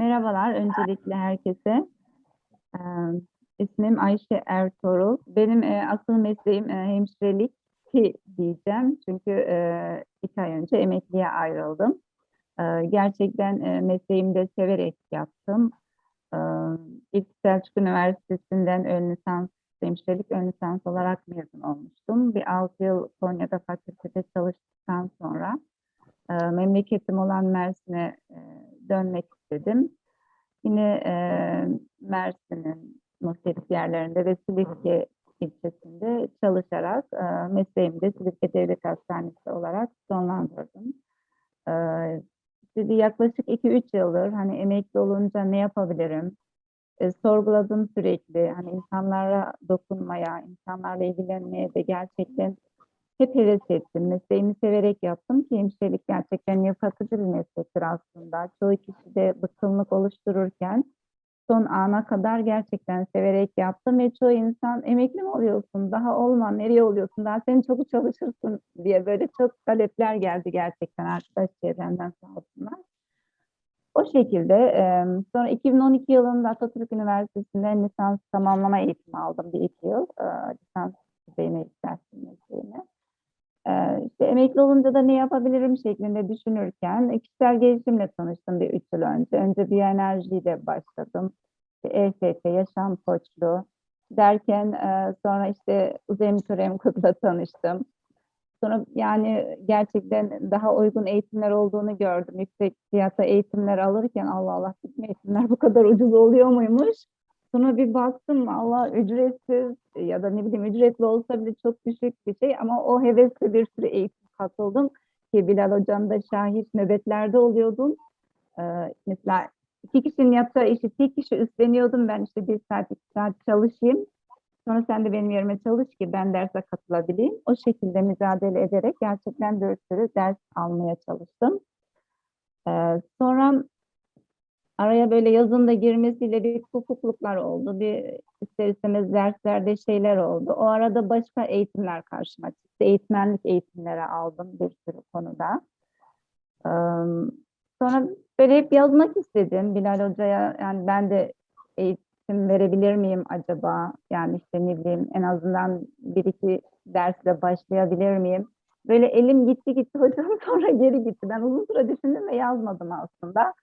Merhabalar öncelikle herkese. Ee, Ayşe Ertuğrul. Benim asıl mesleğim hemşirelik ki diyeceğim. Çünkü e, iki ay önce emekliye ayrıldım. Gerçekten e, mesleğimi de severek yaptım. İlk Selçuk Üniversitesi'nden ön lisans, hemşirelik ön lisans olarak mezun olmuştum. Bir altı yıl Konya'da fakültede çalıştıktan sonra memleketim olan Mersin'e dönmek istedim. Yine e, Mersin'in muhtelif yerlerinde ve Silifke ilçesinde çalışarak e, mesleğimi de Silifke Devlet Hastanesi olarak sonlandırdım. E, şimdi yaklaşık 2-3 yıldır hani emekli olunca ne yapabilirim? E, sorguladım sürekli. Hani insanlara dokunmaya, insanlarla ilgilenmeye de gerçekten hep heves ettim. Mesleğimi severek yaptım ki hemşirelik gerçekten yıpratıcı bir meslektir aslında. Çoğu kişi de bıkkınlık oluştururken son ana kadar gerçekten severek yaptım ve çoğu insan emekli mi oluyorsun, daha olma, nereye oluyorsun, daha sen çok çalışırsın diye böyle çok talepler geldi gerçekten arkadaş çevremden sağ olsunlar. O şekilde sonra 2012 yılında Atatürk Üniversitesi'nden lisans tamamlama eğitimi aldım bir iki yıl. Lisans düzeyine yükselttim mesleğimi. İşte emekli olunca da ne yapabilirim şeklinde düşünürken kişisel gelişimle tanıştım bir üç yıl önce. Önce bir enerjiyle başladım. EFT, yaşam koçluğu derken e, sonra işte Uzem Törem Kut'la tanıştım. Sonra yani gerçekten daha uygun eğitimler olduğunu gördüm. Yüksek fiyata eğitimler alırken Allah Allah bütün eğitimler bu kadar ucuz oluyor muymuş? Sonra bir baktım Allah ücretsiz ya da ne bileyim ücretli olsa bile çok düşük bir şey ama o hevesle bir sürü eğitim katıldım ki Bilal hocam da şahit nöbetlerde oluyordum. Ee, mesela iki kişinin yapacağı işi tek kişi üstleniyordum ben işte bir saat iki saat çalışayım. Sonra sen de benim yerime çalış ki ben derse katılabileyim. O şekilde mücadele ederek gerçekten bir sürü ders almaya çalıştım. Ee, sonra araya böyle yazın da girmesiyle bir kopukluklar oldu. Bir ister istemez derslerde şeyler oldu. O arada başka eğitimler karşıma çıktı. Eğitmenlik eğitimleri aldım bir sürü konuda. Sonra böyle hep yazmak istedim Bilal Hoca'ya. Yani ben de eğitim verebilir miyim acaba? Yani işte ne bileyim en azından bir iki dersle başlayabilir miyim? Böyle elim gitti gitti hocam sonra geri gitti. Ben uzun süre düşündüm ve yazmadım aslında.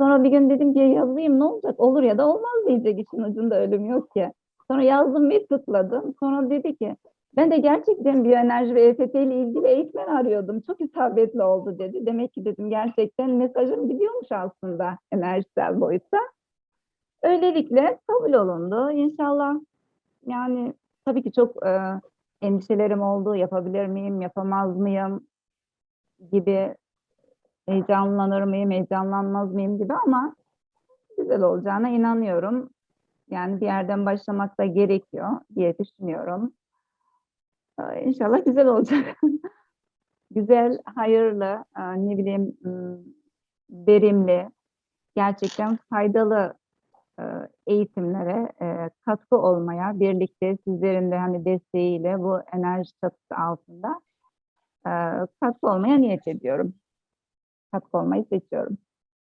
Sonra bir gün dedim ki yazayım ne olacak olur ya da olmaz diyecek işin ucunda ölüm yok ki. Sonra yazdım ve tıkladım. Sonra dedi ki ben de gerçekten biyoenerji ve EFT ile ilgili eğitmen arıyordum. Çok isabetli oldu dedi. Demek ki dedim gerçekten mesajım gidiyormuş aslında enerjisel boyutta. Öylelikle kabul olundu. İnşallah yani tabii ki çok e, endişelerim oldu. Yapabilir miyim, yapamaz mıyım gibi heyecanlanır mıyım, heyecanlanmaz mıyım gibi ama güzel olacağına inanıyorum. Yani bir yerden başlamak da gerekiyor diye düşünüyorum. İnşallah güzel olacak. güzel, hayırlı, e, ne bileyim verimli, gerçekten faydalı e, eğitimlere e, katkı olmaya, birlikte sizlerin de hani desteğiyle bu enerji çatısı altında katkı olmaya niyet ediyorum katkı olmayı seçiyorum.